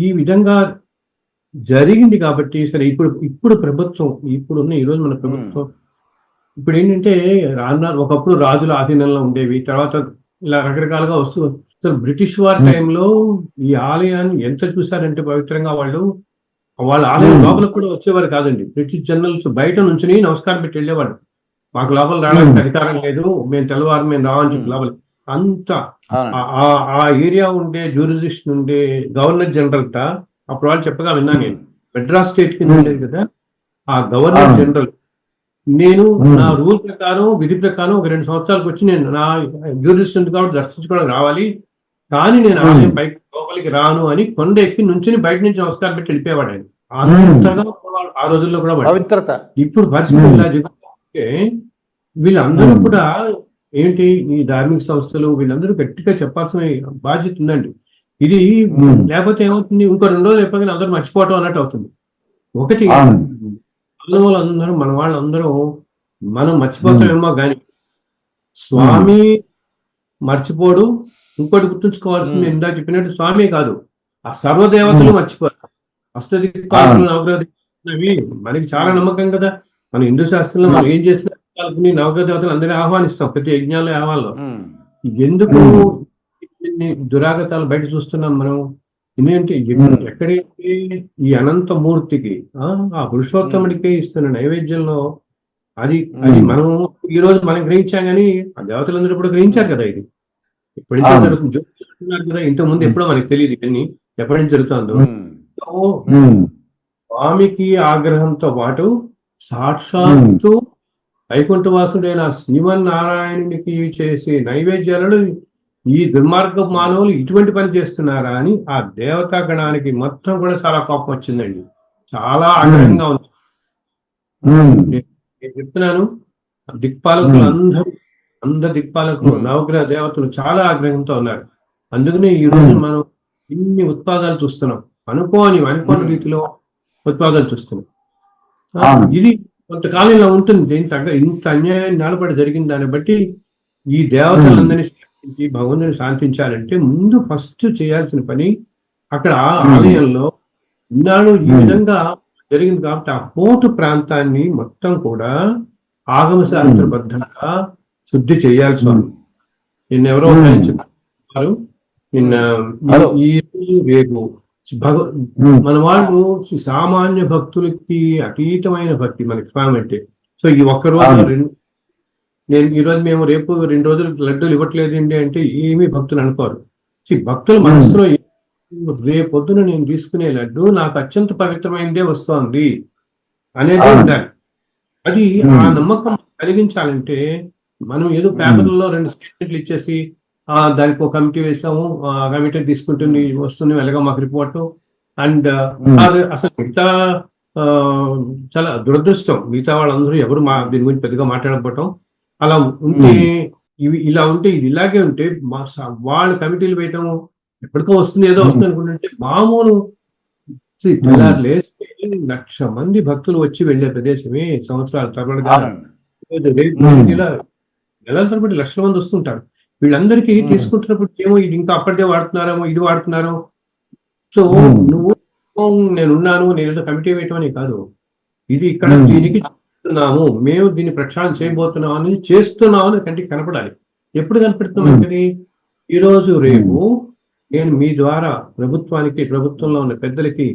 ఈ విధంగా జరిగింది కాబట్టి సరే ఇప్పుడు ఇప్పుడు ప్రభుత్వం ఇప్పుడున్న ఈ రోజు మన ప్రభుత్వం ఇప్పుడు ఏంటంటే రాను ఒకప్పుడు రాజుల ఆధీనంలో ఉండేవి తర్వాత ఇలా రకరకాలుగా వస్తూ అసలు బ్రిటిష్ వారి. టైంలో ఈ ఆలయాన్ని ఎంత చూసారంటే పవిత్రంగా వాళ్ళు వాళ్ళ ఆలయం Hmm. లోపల కూడా వచ్చేవారు కాదండి బ్రిటిష్ జనరల్స్ బయట నుంచి నమస్కారం పెట్టి వెళ్ళేవాడు మాకు లోపల రావడానికి. అధికారం లేదు మేము తెల్లవారు మేము రావని చెప్పి Hmm. అంత ఆ- ఏరియా ఉండే జ్యూరిడిక్షన్ ఉండే గవర్నర్ జనరల్ ట అప్పుడు వాళ్ళు చెప్పగా విన్నా నేను మెడ్రాస్ స్టేట్ కింద. ఉండేది కదా ఆ గవర్నర్. జనరల్ నేను. నా రూల్ ప్రకారం విధి ప్రకారం ఒక రెండు సంవత్సరాలకు వచ్చి నేను నా జ్యూరిడిక్షన్ కాబట్టి దర్శించుకోవడానికి రావాలి కానీ నేను. ఆలయం పైకి లోపలికి రాను అని కొండ ఎక్కి నుంచి బయట నుంచి నమస్కారం పెట్టి వెళ్ళిపోయేవాడు ఆయన. అంతగా ఆ రోజుల్లో కూడా ఇప్పుడు పరిస్థితి. ఇలా వీళ్ళందరూ. కూడా ఏంటి ఈ ధార్మిక సంస్థలు వీళ్ళందరూ గట్టిగా చెప్పాల్సిన బాధ్యత ఉందండి. ఇది. లేకపోతే ఏమవుతుంది? ఇంకో రెండు రోజులు చెప్పగానే అందరూ మర్చిపోవటం అన్నట్టు అవుతుంది. ఒకటి మన వాళ్ళందరూ మన వాళ్ళందరూ మనం మర్చిపోతామేమో కానీ స్వామి మర్చిపోడు. ఇంకోటి గుర్తుంచుకోవాల్సింది. ఇందాక చెప్పినట్టు స్వామి కాదు. ఆ సర్వదేవతలు. మర్చిపోరు. అష్టదిక్పాలకులు నవగ్రహవి మనకి చాలా నమ్మకం కదా. మన హిందూ శాస్త్రంలో మనం ఏం చేసినా కాల్పుని నవగ్రహ దేవతలు అందరినీ ఆహ్వానిస్తాం ప్రతి యజ్ఞాలు ఆహ్వానంలో ఉమ్. ఎందుకు దురాగతాలు బయట చూస్తున్నాం మనం? ఎందుకంటే. ఎక్కడైతే ఈ అనంత మూర్తికి ఆ ఆ పురుషోత్తముడికే ఇస్తున్న నైవేద్యంలో అది అది. మనం ఈ రోజు మనం గ్రహించాం కానీ ఆ దేవతలందరూ కూడా గ్రహించారు కదా ఇది? ఎప్పటి నుంచి అంటున్నారు కదా? ఇంత ముందు ఎప్పుడో మనకి తెలియదు ఇవన్నీ. ఎప్పటి నుంచి జరుగుతుందో. స్వామికి ఆగ్రహంతో పాటు సాక్షాత్తు వైకుంఠవాసుడైన శ్రీమన్నారాయణునికి చేసే నైవేద్యాలను ఈ దుర్మార్గ మానవులు ఇటువంటి పని చేస్తున్నారా అని ఆ దేవతా గణానికి మొత్తం కూడా చాలా కోపం వచ్చిందండి చాలా ఆగ్రహంగా ఉంది. నేను చెప్తున్నాను దిక్పాలకులు. అందరూ అందరు దిక్పాలకులు. నవగ్రహ దేవతలు చాలా ఆగ్రహంతో ఉన్నారు అందుకనే ఈ రోజు. మనం ఇన్ని ఉత్పాదాలు చూస్తున్నాం అనుకోని అనుకోని. రీతిలో ఉత్పాదాలు చూస్తున్నాం. ఇది కొంతకాలం ఇలా ఉంటుంది దీని తగ్గ ఇంత అన్యాయం నిలబడి జరిగిన దాన్ని బట్టి ఈ దేవతలందరినీ శాంతించి భగవంతుని శాంతించాలంటే ముందు ఫస్ట్ చేయాల్సిన పని అక్కడ ఆ. ఆలయంలో ఇన్నాళ్ళు ఈ. విధంగా జరిగింది కాబట్టి ఆ పోటు ప్రాంతాన్ని మొత్తం కూడా ఆగమ శాస్త్రబద్ధంగా శుద్ధి చేయాలి స్వామి నిన్న ఎవరో. చెప్పారు నిన్న. ఈ రేపు భగ. మన వాళ్ళు సామాన్య భక్తులకి అతీతమైన భక్తి మనకి స్వామి అంటే సో ఈ ఒక్క రోజు. రెండు నేను ఈ రోజు మేము రేపు రెండు రోజులు లడ్డూలు ఇవ్వట్లేదండి అంటే ఏమీ భక్తులు అనుకోరు ఈ భక్తుల. మనసులో రేపొద్దున నేను తీసుకునే లడ్డు నాకు అత్యంత పవిత్రమైనదే వస్తోంది అనేది. ఉండాలి అది. ఆ నమ్మకం కలిగించాలంటే మనం ఏదో పేపర్లలో రెండు స్టేట్మెంట్లు ఇచ్చేసి దానికి ఒక కమిటీ వేసాము. ఆ కమిటీ తీసుకుంటుంది వస్తుంది వెళ్ళగా మాకు రిపోర్ట్. అండ్. అసలు మిగతా చాలా దురదృష్టం. మిగతా వాళ్ళందరూ ఎవరు మా దీని గురించి పెద్దగా మాట్లాడకపోవటం. అలా ఉంటే ఇవి ఇలా ఉంటే ఇది ఇలాగే ఉంటే మా వాళ్ళు కమిటీలు వేయటం ఎప్పటికో వస్తుంది ఏదో వస్తుంది అనుకుంటుంటే మామూలు లేస్తే లక్ష మంది భక్తులు వచ్చి వెళ్ళే ప్రదేశమే సంవత్సరాల. ఇలా నెలల తరబడి లక్షల మంది వస్తుంటారు. వీళ్ళందరికీ. తీసుకుంటున్నప్పుడు ఏమో ఇది ఇంకా అప్పటికే వాడుతున్నారేమో ఇది వాడుతున్నారో సో. నువ్వు "ఓ, నేనున్నాను నేను ఏదో కమిటీ వేయటం అని కాదు ఇది ఇక్కడ. దీనికి చేస్తున్నాము మేము దీన్ని ప్రక్షాళన చేయబోతున్నాం అని చేస్తున్నాం అని కంటికి కనపడాలి ఎప్పుడు కనపడుతున్నాం Hmm. అంటే ఈ రోజు రేపు నేను మీ ద్వారా ప్రభుత్వానికి ప్రభుత్వంలో ఉన్న పెద్దలకి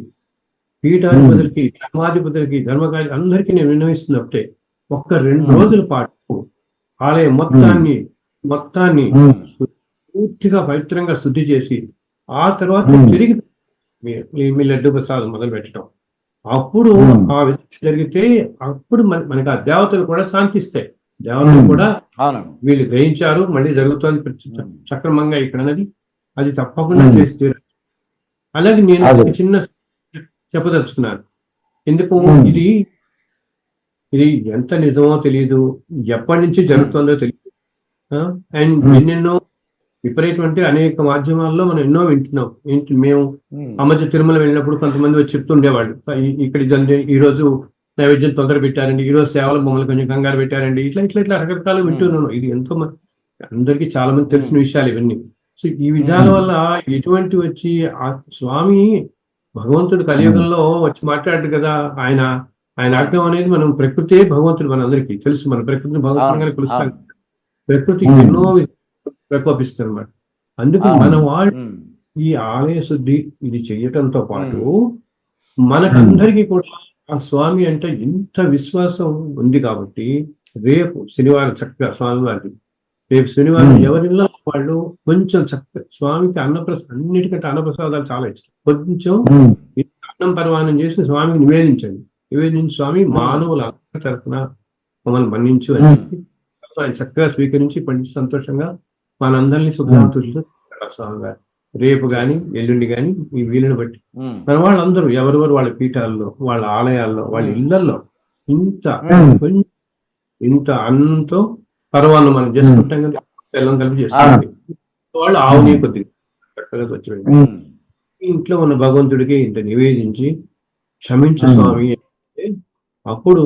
పీఠాధిపతులకి ధర్మాధిపతులకి ధర్మకారి అందరికీ నేను విన్నవిస్తున్నట్టే ఒక్క రెండు. రోజుల పాటు ఆలయం మొత్తాన్ని మొత్తాన్ని. పూర్తిగా పవిత్రంగా శుద్ధి చేసి ఆ తర్వాత. తిరిగి మీ- లడ్డు ప్రసాదం మొదలు పెట్టడం అప్పుడు. ఆ విధంగా జరిగితే అప్పుడు మన- మనకి ఆ దేవతలు కూడా శాంతిస్తాయి దేవతలు. కూడా వీళ్ళు గ్రహించారు మళ్ళీ జరుగుతోంది. సక్రమంగా ఇక్కడ అన్నది అది తప్పకుండా. చేసి తీరాలి అలాగే నేను. ఒక చిన్న చెప్పదలుచుకున్నాను ఎందుకు. ఇది ఇది ఎంత నిజమో తెలియదు ఎప్పటి నుంచి జరుగుతుందో తెలియదు అండ్ Hmm. ఎన్నెన్నో విపరీతం అంటే అనేక మాధ్యమాల్లో మనం ఎన్నో వింటున్నాం. ఏంటి మేము. ఆ మధ్య తిరుమల వెళ్ళినప్పుడు కొంతమంది వచ్చి చెప్తుండేవాళ్ళు. "ఈ- ఇక్కడ ఈ రోజు నైవేద్యం తొందర పెట్టారండి ఈ రోజు సేవలు మమ్మల్ని కొంచెం కంగారు పెట్టారండి. ఇట్లా ఇట్లా ఇట్లా రకరకాలు వింటున్నాను ఇది ఎంతో మంది అందరికీ చాలా మంది తెలిసిన విషయాలు ఇవన్నీ. సో ఈ విధాల వల్ల ఎటువంటి వచ్చి ఆ స్వామి భగవంతుడు కలియుగంలో వచ్చి మాట్లాడాడు కదా ఆయన ఆయన ఆజ్ఞం అనేది మనం ప్రకృతే భగవంతుడు మనందరికీ. తెలుసు మన ప్రకృతిని భగవంతుడిగా పిలుస్తాం ప్రకృతి Hmm. ఎన్నో ప్రకోపిస్తుంది అనమాట అందుకు. మన వాళ్ళు ఈ ఆలయ శుద్ధి ఇది చేయటంతో పాటు మనకందరికీ కూడా ఆ స్వామి అంటే ఇంత విశ్వాసం ఉంది కాబట్టి రేపు శనివారం చక్కగా స్వామి వారికి రేపు శనివారం. ఎవరిలో వాళ్ళు కొంచెం చక్కగా స్వామికి అన్నప్రసాదం అన్నిటికంటే అన్నప్రసాదాలు చాలా ఇష్టం. కొంచెం అన్నం పరమానం చేసి స్వామికి నివేదించండి. నివేదించి స్వామి మానవుల తరఫున మమ్మల్ని మన్నించు అని ఆయన చక్కగా స్వీకరించి పండించి సంతోషంగా మనందరినీ స్వామి గారు. రేపు గాని ఎల్లుండి గాని ఈ వీలుని బట్టి. మన వాళ్ళందరూ ఎవరెవరు వాళ్ళ పీఠాల్లో వాళ్ళ ఆలయాల్లో వాళ్ళ. ఇళ్ళలో ఇంత ఇంత అన్నంతో పర్వాలను మనం చేసుకుంటాం కదా బెల్లం కలిపి చేసుకుంటాం వాళ్ళు ఆవు నెయ్యి కొద్దిగా చక్కగా వచ్చి ఇంట్లో ఉన్న భగవంతుడికి ఇంత నివేదించి క్షమించు. స్వామి అప్పుడు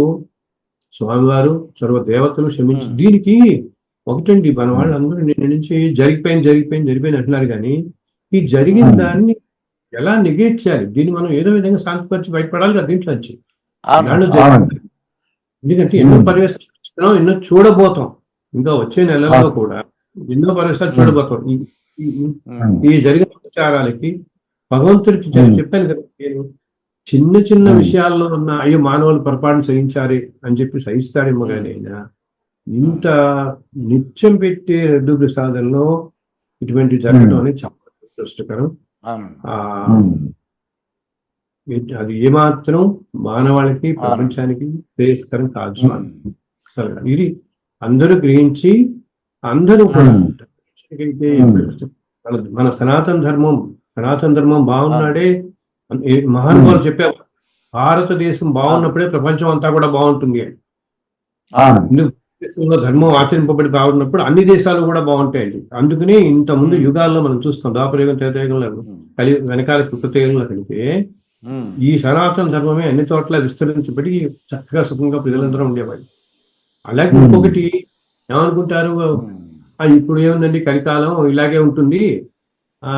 స్వామివారు సర్వ దేవతలు క్షమించి. దీనికి ఒకటండి మన వాళ్ళందరూ నిన్న నుంచి జరిగిపోయింది జరిగిపోయింది జరిగిపోయింది అంటున్నారు కానీ ఈ జరిగిన. దాన్ని ఎలా నెగేట్ చేయాలి దీన్ని మనం ఏదో విధంగా శాంతిపరిచి బయటపడాలి కదా దీంట్లో. జరిగింది. ఎందుకంటే ఎన్నో. పరివేశాలు ఎన్నో చూడబోతాం ఇంకా వచ్చే నెలలో. కూడా ఎన్నో పరివేశాలు. చూడబోతాం ఈ- జరిగిన ఉపచారాలకి భగవంతుడికి. చెప్పాను కదా నేను చిన్న చిన్న. విషయాల్లో ఉన్న అయ్యో మానవులు పొరపాటు సహించాలి అని చెప్పి సహిస్తాడేమో కానీ ఆయన ఇంత నిత్యం పెట్టే రెడ్డు ప్రసాదంలో ఇటువంటి జరగడం. అనేది చాలా దురదృష్టకరం. ఇది- అది ఏమాత్రం మానవాళికి ప్రపంచానికి శ్రేయస్కరం కాదు ఇది అందరూ గ్రహించి అందరూ కూడా. మన సనాతన ధర్మం సనాతన ధర్మం బాగున్నాడే మహానుభావులు చెప్పారు భారతదేశం బాగున్నప్పుడే ప్రపంచం అంతా కూడా బాగుంటుంది అని. దేశంలో ధర్మం ఆచరింపబడి బాగున్నప్పుడు అన్ని దేశాలు కూడా బాగుంటాయండి. అందుకనే ఇంత ముందు. యుగాల్లో మనం చూస్తాం దాపరయుగం త్రేతయుగంలో ఉమ్, కలి వెనకాల కృతయుగంలో కలిపితే ఉమ్, ఈ సనాతన ధర్మమే అన్ని చోట్ల విస్తరించబడి చక్కగా సుఖంగా ప్రజలందరూ ఉండేవాళ్ళు. అలాగే. ఇంకొకటి ఏమనుకుంటారు? ఇప్పుడు ఏముందండి? కలికాలం ఇలాగే ఉంటుంది. ఆ.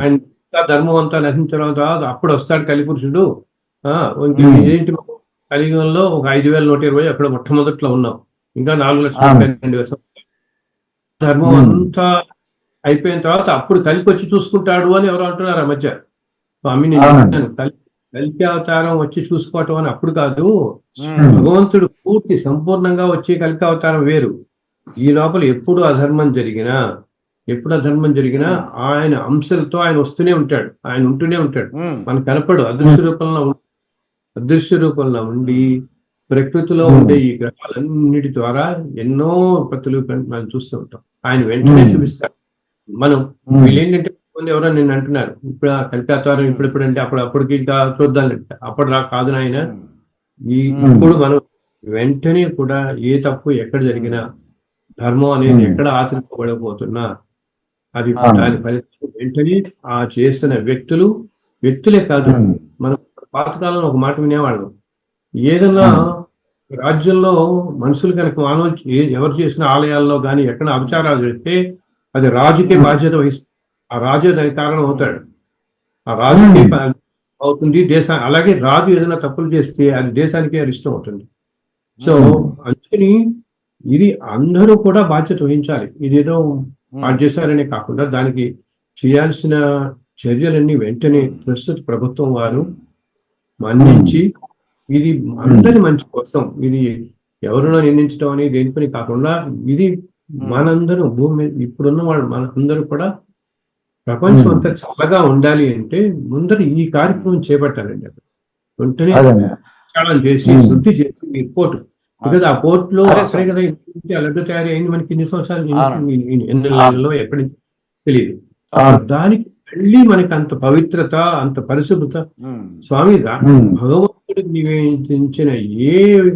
ఆయన ధర్మం అంతా నశించిన తర్వాత అప్పుడు వస్తాడు కలిపురుషుడు. ఏంటి కలియుగంలో ఒక ఐదు వేల నూట ఇరవై అక్కడ మొట్టమొదట్లో ఉన్నాం. ఇంకా నాలుగు లక్షల రెండు వేల. ధర్మం. అంతా అయిపోయిన తర్వాత అప్పుడు కలిపి వచ్చి చూసుకుంటాడు అని ఎవరు అంటున్నారు ఆ మధ్య. స్వామి నేను అవునండి. చెప్తాను, కలి కలికి అవతారం వచ్చి చూసుకోవటం అని అప్పుడు కాదు. భగవంతుడు పూర్తి సంపూర్ణంగా వచ్చి కలికి అవతారం వేరు. ఈ లోపల ఎప్పుడు అధర్మం జరిగినా ఎప్పుడు అధర్మం జరిగినా ఆయన అంశలతో ఆయన వస్తూనే ఉంటాడు. ఆయన ఉంటూనే ఉంటాడు. మనకు కనపడు అదృశ్య రూపంలో అదృశ్య రూపంలో ఉండి ప్రకృతిలో. ఉండే ఈ గ్రహాలన్నిటి ద్వారా ఎన్నో కన్- మనం చూస్తూ ఉంటాం. ఆయన వెంటనే. చూపిస్తారు మనం ఉమ్, వీళ్ళు ఏంటంటే కొంతమంది ఎవరో నిన్ను అంటున్నారు. ఇప్పుడు కలికాతారం ఇప్పుడు ఇప్పుడు అంటే అప్పుడు అప్పటికి ఇంకా చూద్దాం అప్పుడు రా కాదు నాయన. ఈ. ఇప్పుడు మనం వెంటనే కూడా ఏ తప్పు ఎక్కడ జరిగినా ధర్మం అనేది. ఎక్కడ ఆచరింపబడబోతున్నా అది. దాని ఫలితం వెంటనే ఆ చేసిన వ్యక్తులు వ్యక్తులే కాదు మనం పాతకాలంలో ఒక మాట వినేవాళ్ళం. ఏదన్నా రాజ్యంలో మనుషులు కనుక మానవ ఎవరు చేసిన ఆలయాల్లో కానీ ఎక్కడ అపచారాలు చేస్తే అది రాజుకే. బాధ్యత వహిస్తుంది ఆ రాజు దానికి కారణం అవుతాడు. ఆ రాజుకే అవుతుంది దేశ అలాగే రాజు ఏదైనా తప్పులు చేస్తే అది దేశానికే అరిష్టం అవుతుంది. సో. అందుకని ఇది అందరూ కూడా బాధ్యత వహించాలి. ఇదేదో వాళ్ళు చేశారనే కాకుండా దానికి చేయాల్సిన చర్యలన్నీ వెంటనే ప్రస్తుత ప్రభుత్వం వారు మన్నించి ఇది అందరి మంచి కోసం ఇది ఎవరినో నిందించడం అని దేని పని కాకుండా ఇది మనందరం భూమి ఇప్పుడున్న వాళ్ళు మనందరూ కూడా ప్రపంచం అంతా చల్లగా ఉండాలి అంటే ముందర ఈ కార్యక్రమం చేపట్టాలండి వెంటనే చేసి. శుద్ధి చేసి ఈ పోర్ట్ బికాజ్ ఆ పోర్ట్లో కదా లడ్డు తయారీ అయింది మనకి ఇన్ని సంవత్సరాలు ఎన్ని నెలల్లో ఎక్కడి నుంచి తెలియదు. దానికి మళ్ళీ మనకి అంత పవిత్రత అంత పరిశుభ్రత. స్వామి భగవంతుడికి నివేదించిన ఏ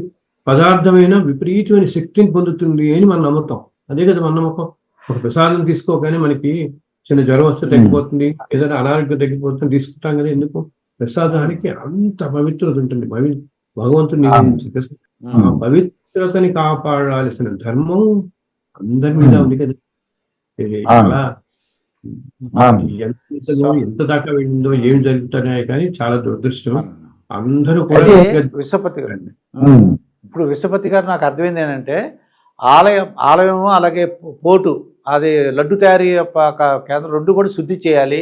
పదార్థమైనా విపరీతమైన శక్తిని పొందుతుంది అని మనం నమ్ముతాం. అదే కదా మన నమ్మకం. ఒక ప్రసాదం తీసుకోగానే మనకి చిన్న జ్వరం వస్తే తగ్గిపోతుంది ఏదైనా అనారోగ్యం తగ్గిపోతుంది తీసుకుంటాం కదా ఎందుకు? ప్రసాదానికి అంత పవిత్రత ఉంటుంది. భవి- భగవంతుడు నివేదించిన ప్రసాదం. ఆ పవిత్రతని కాపాడాల్సిన ధర్మం అందరి మీద. ఉంది కదా. చాలా. ఎంత దాకా వెళ్ళిందో ఏం జరుగుతున్నాయో కానీ చాలా దురదృష్టం అందరూ కూడా విశ్వపతి గారు. ఇప్పుడు విశ్వపతి గారు నాకు అర్థమైంది ఏంటంటే ఆలయం ఆలయం అలాగే పోటు అది లడ్డు తయారీ కేంద్రం రెండు కూడా శుద్ధి చేయాలి